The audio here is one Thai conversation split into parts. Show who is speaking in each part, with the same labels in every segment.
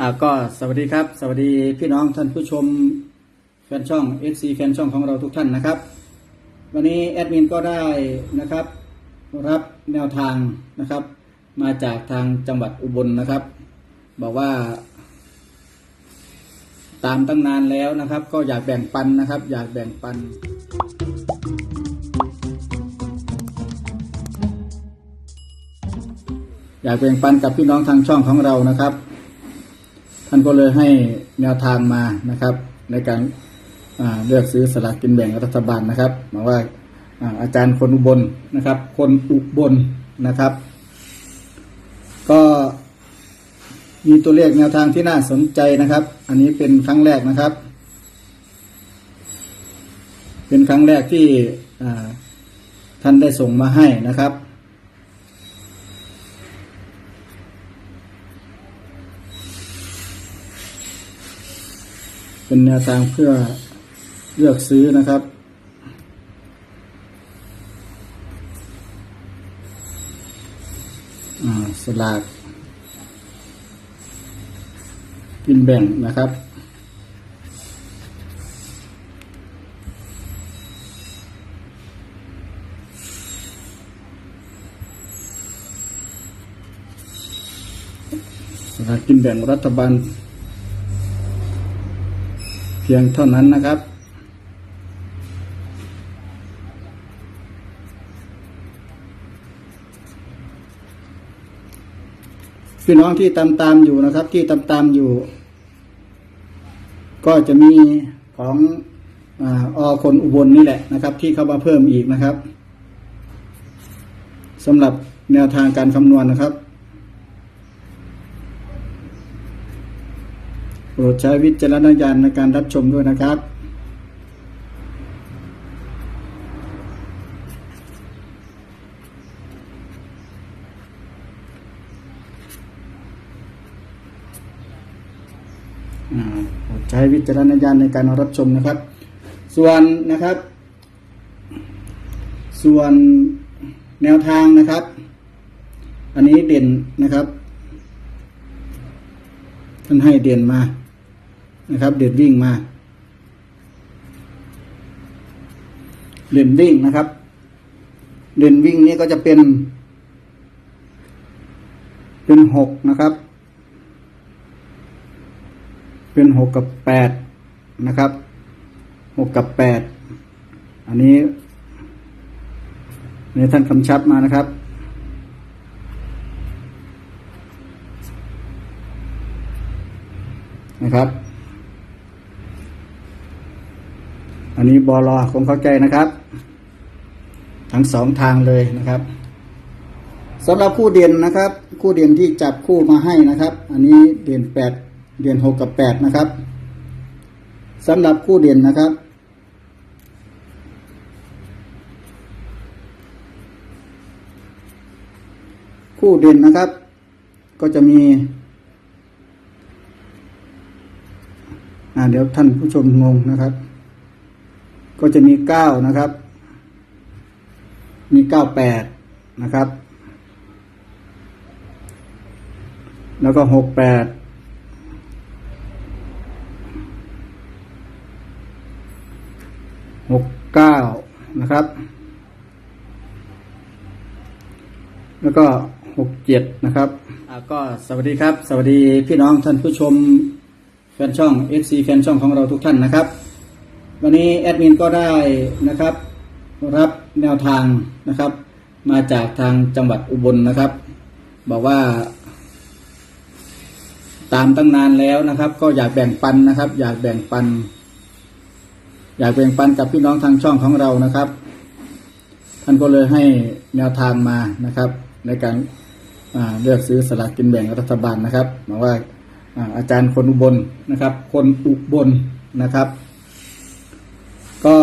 Speaker 1: อ่าก็สวัสดีครับ สวัสดีพี่น้องท่านผู้ชมแฟนช่อง FC แฟนช่องของเราทุกท่านนะครับ วันนี้แอดมินก็ได้นะครับรับแนวทางนะครับ มาจากทางจังหวัดอุบลนะครับ บอกว่า ตามตั้งนานแล้วนะครับ ก็อยากแบ่งปันนะครับ อยากแบ่งปันอยากแบ่งปันกับพี่น้องทางช่องของเรานะครับ ท่านก็เลยให้แนวทางมานะครับ ในการเลือกซื้อสลากกินแบ่งรัฐบาลนะครับหมายว่าอาจารย์คนอุบลนะครับ คนอุบลนะครับ ก็มีตัวเลขแนวทางที่น่าสนใจนะครับ อันนี้เป็นครั้งแรกนะครับ เป็นครั้งแรกที่ท่านได้ส่งมาให้นะครับ เป็นแนวทางเพื่อเลือกซื้อนะครับ สลาก กินแบ่งนะครับสลากกินแบ่งรัฐบาล พียงเท่านั้นนะครับ พี่น้องที่ตามตามอยู่นะครับ ที่ตามตามอยู่ ก็จะมีของออคนอุบลนี่แหละนะครับ ที่เข้ามาเพิ่มอีกนะครับสำหรับแนวทางการคำนวณนะครับ โปรดใช้วิจารณญาณในการรับชมด้วยนะครับโปรดใช้วิจารณญาณในการรับชมนะครับ ส่วนนะครับ ส่วนแนวทางนะครับ อันนี้เด่นนะครับ ท่านให้เด่นมา นะครับ เด่นวิ่งมาเด่นวิ่งนะครับ เด่นวิ่งนี้ก็จะเป็น เป็นหกนะครับ เป็นหกกับแปดนะครับหกกับแปดอันนี้ในท่านคำชับมานะครับนะครับ อันนี้บอลอคงเข้าใจนะครับ ทั้งสองทางเลยนะครับสำหรับคู่เด่นนะครับ คู่เด่นที่จับคู่มาให้นะครับ อันนี้เด่นแปดเด่นหกกับแปดนะครับสำหรับคู่เด่นนะครับ คู่เด่นนะครับ ก็จะมีอ่าเดี๋ยวท่านผู้ชมงงนะครับ ก็จะมีเก้านะครับ มีเก้าแปดนะครับ แล้วก็หกแปดหกเก้านะครับ แล้วก็หกเจ็ดนะครับอาก็สวัสดีครับ สวัสดีพี่น้องท่านผู้ชมแฟนช่อง FC แฟนช่องของเราทุกท่านนะครับ วันนี้แอดมินก็ได้นะครับรับแนวทางนะครับ มาจากทางจังหวัดอุบลนะครับ บอกว่า ตามตั้งนานแล้วนะครับ ก็อยากแบ่งปันนะครับ อยากแบ่งปัน อยากแบ่งปันกับพี่น้องทางช่องของเรานะครับ ท่านก็เลยให้แนวทางมานะครับ ในการเลือกซื้อสลากกินแบ่งรัฐบาลนะครับหมายว่าอ่าอาจารย์คนอุบลนะครับ คนอุบลนะครับ ก็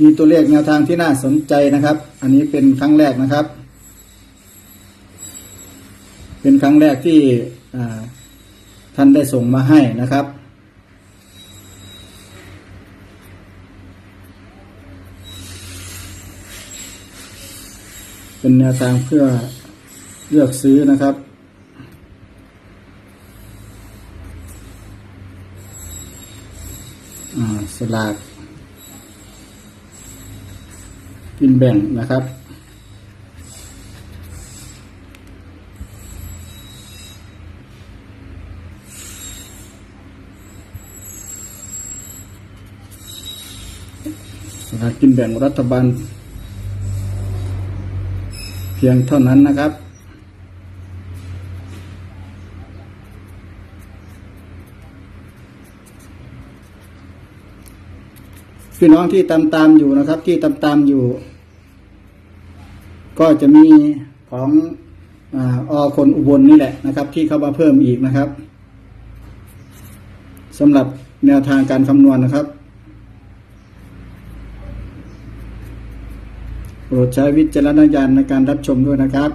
Speaker 1: มีตัวเลขแนวทางที่น่าสนใจนะครับ อันนี้เป็นครั้งแรกนะครับ เป็นครั้งแรกที่ท่านได้ส่งมาให้นะครับ เป็นแนวทางเพื่อเลือกซื้อนะครับ อ่า สลากกินแบ่งนะครับสลากกินแบ่งรัฐบาล เพียงเท่านั้นนะครับ พี่น้องที่ตามตามอยู่นะครับ ที่ตามตามอยู่ ก็จะมีของออคนอุบลนี่แหละนะครับ ที่เข้ามาเพิ่มอีกนะครับสำหรับแนวทางการคำนวณนะครับโปรดใช้วิจารณญาณในการรับชมด้วยนะครับ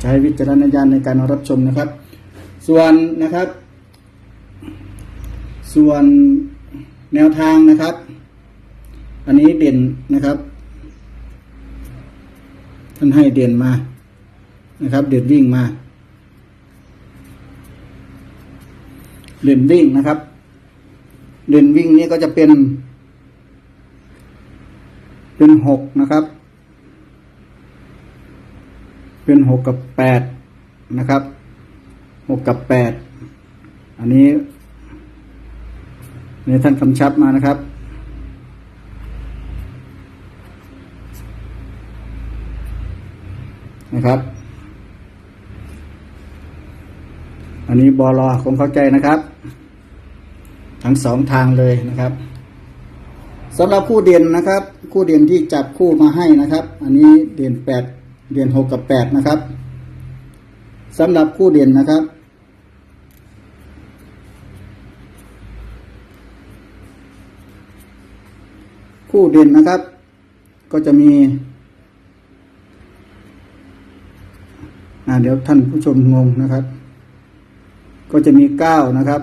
Speaker 1: ใช้วิจารณญาณในการรับชมนะครับ ส่วนนะครับ ส่วนแนวทางนะครับ อันนี้เด่นนะครับ ท่านให้เด่นมานะครับ เด่นวิ่งมา เด่นวิ่งนะครับ เด่นวิ่งนี้ก็จะเป็น เป็นหกนะครับ เป็นหกกับแปดนะครับหกกับแปดอันนี้ในท่านคำชับมานะครับนะครับ อันนี้บอลอคงเข้าใจนะครับ ทั้งสองทางเลยนะครับสำหรับคู่เด่นนะครับ คู่เด่นที่จับคู่มาให้นะครับ อันนี้เด่นแปด เด่นหกกับแปดนะครับสำหรับคู่เด่นนะครับ คู่เด่นนะครับ ก็จะมีอ่าเดี๋ยวท่านผู้ชมงงนะครับ ก็จะมีเก้านะครับ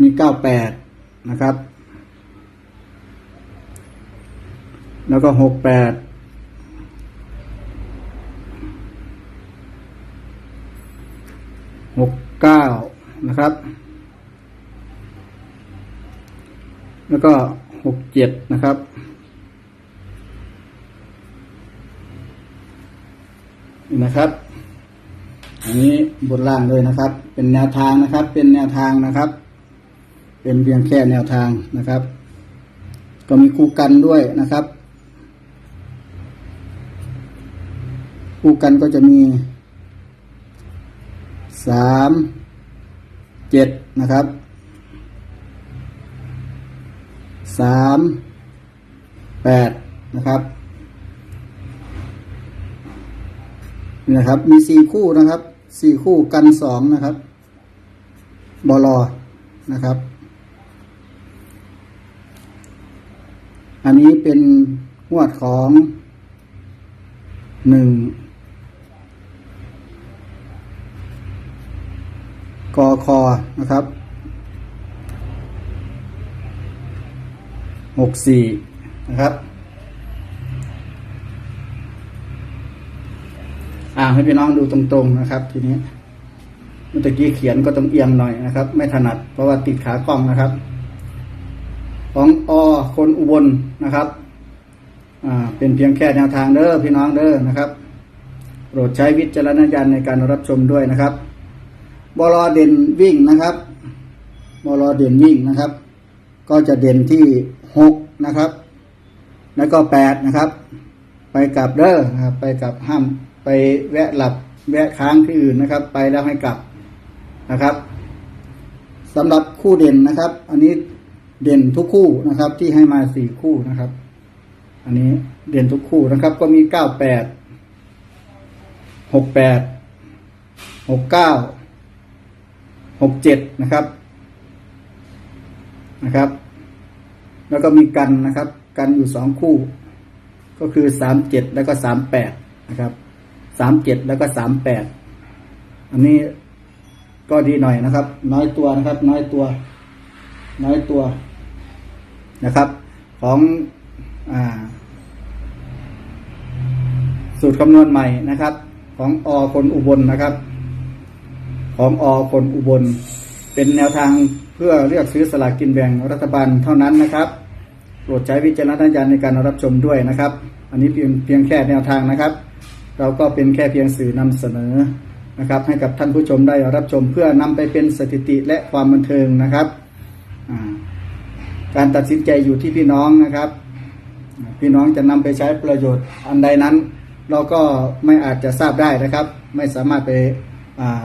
Speaker 1: มีเก้าแปดนะครับ แล้วก็หกแปด หกเก้านะครับ แล้วก็หกเจ็ดนะครับนี่นะครับ อันนี้บนล่างเลยนะครับ เป็นแนวทางนะครับ เป็นแนวทางนะครับ เป็นเพียงแค่แนวทางนะครับ ก็มีคู่กันด้วยนะครับ คู่กันก็จะมี สามเจ็ดนะครับสามแปดนะครับนี่นะครับ มีสี่คู่นะครับสี่คู่กันสองนะครับบอลอนะครับ อันนี้เป็นหวดของหนึ่ง กอคอนะครับหกสี่นะครับ อ่าให้พี่น้องดูตรงๆนะครับ ทีนี้เมื่อกี้เขียนก็ต้องเอียงหน่อยนะครับ ไม่ถนัดเพราะว่าติดขากล้องนะครับ ของอคนอุบลนะครับ อ่า เป็นเพียงแค่แนวทางเด้อพี่น้องเด้อนะครับ โปรดใช้วิจารณญาณในการรับชมด้วยนะครับ บอลเด่นวิ่งนะครับบอลเด่นวิ่งนะครับ ก็จะเด่นที่หกนะครับ แล้วก็แปดนะครับ ไปกลับเด้อนะครับไปกลับห้ามไปแวะหลับแวะค้างที่อื่นนะครับ ไปแล้วให้กลับนะครับสำหรับคู่เด่นนะครับ อันนี้เด่นทุกคู่นะครับ ที่ให้มาสี่คู่นะครับ อันนี้เด่นทุกคู่นะครับ ก็มีเก้าแปดหกแปดหกเก้า หกเจ็ดนะครับนะครับ แล้วก็มีกันนะครับ กันอยู่สองคู่ ก็คือสามเจ็ดแล้วก็สามแปดนะครับสามเจ็ดแล้วก็สามแปดอันนี้ก็ดีหน่อยนะครับ น้อยตัวนะครับ น้อยตัว น้อยตัวนะครับ ของอ่าสูตรคำนวณใหม่นะครับ ของอคนอุบลนะครับ ของอคนอุบล เป็นแนวทางเพื่อเลือกซื้อสลากกินแบ่งรัฐบาลเท่านั้นนะครับ โปรดใช้วิจารณญาณในการรับชมด้วยนะครับ อันนี้เพียงเพียงแค่แนวทางนะครับ เราก็เป็นแค่เพียงสื่อนำเสนอนะครับ ให้กับท่านผู้ชมได้รับชมเพื่อนำไปเป็นสถิติและความบันเทิงนะครับการตัดสินใจอยู่ที่พี่น้องนะครับ พี่น้องจะนำไปใช้ประโยชน์อันใดนั้น เราก็ไม่อาจจะทราบได้นะครับ ไม่สามารถไปอ่า